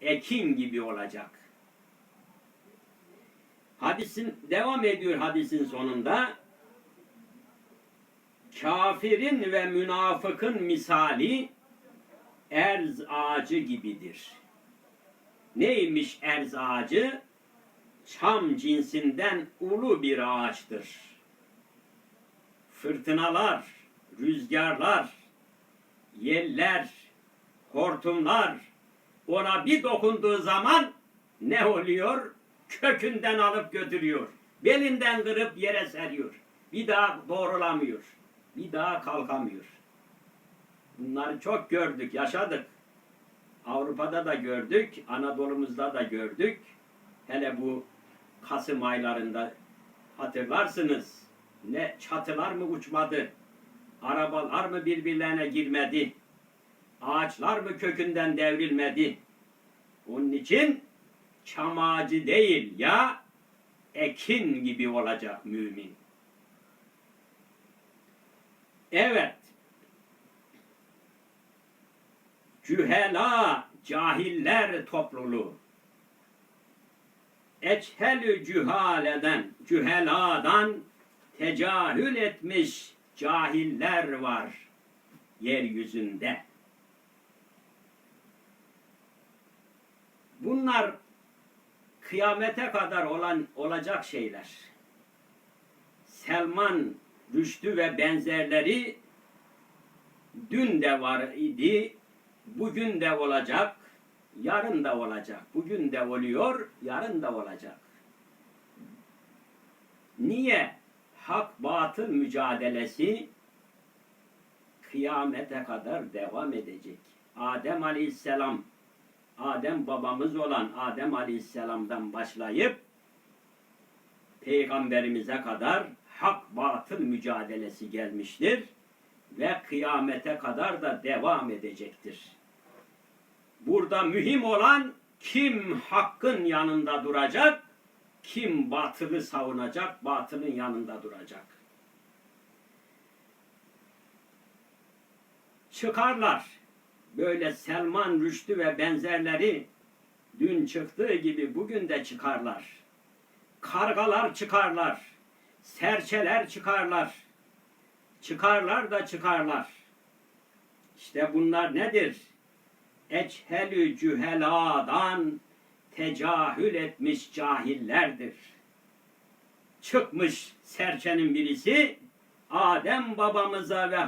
ekin gibi olacak. Hadisin devam ediyor hadisin sonunda. Kafirin ve münafıkın misali erz ağacı gibidir. Neymiş erz ağacı? Çam cinsinden ulu bir ağaçtır. Fırtınalar, rüzgarlar, yeller, hortumlar ona bir dokunduğu zaman ne oluyor? Kökünden alıp götürüyor. Belinden kırıp yere seriyor. Bir daha doğrulamıyor. Bir daha kalkamıyor. Bunları çok gördük, yaşadık. Avrupa'da da gördük, Anadolu'muzda da gördük. Hele bu Kasım aylarında hatırlarsınız. Ne çatılar mı uçmadı? Arabalar mı birbirlerine girmedi? Ağaçlar mı kökünden devrilmedi? Onun için çam ağacı değil ya ekin gibi olacak mümin. Evet. Cühela, cahiller topluluğu. Eçhelü cühaleden, cüheladan tecahül etmiş cahiller var yeryüzünde. Bunlar kıyamete kadar olan olacak şeyler. Selman, Rüştü ve benzerleri dün de var idi, bugün de olacak, yarın da olacak. Bugün de oluyor, yarın da olacak. Niye? Hak batıl mücadelesi kıyamete kadar devam edecek. Adem Aleyhisselam Adem babamız olan Adem Aleyhisselam'dan başlayıp peygamberimize kadar hak batıl mücadelesi gelmiştir ve kıyamete kadar da devam edecektir. Burada mühim olan kim hakkın yanında duracak, kim batılı savunacak, batılın yanında duracak. Çıkarlar. Böyle Selman Rüştü ve benzerleri dün çıktığı gibi bugün de çıkarlar. Kargalar çıkarlar. Serçeler çıkarlar. Çıkarlar da çıkarlar. İşte bunlar nedir? Eçhelü cüheladan tecahül etmiş cahillerdir. Çıkmış serçenin birisi Adem babamıza ve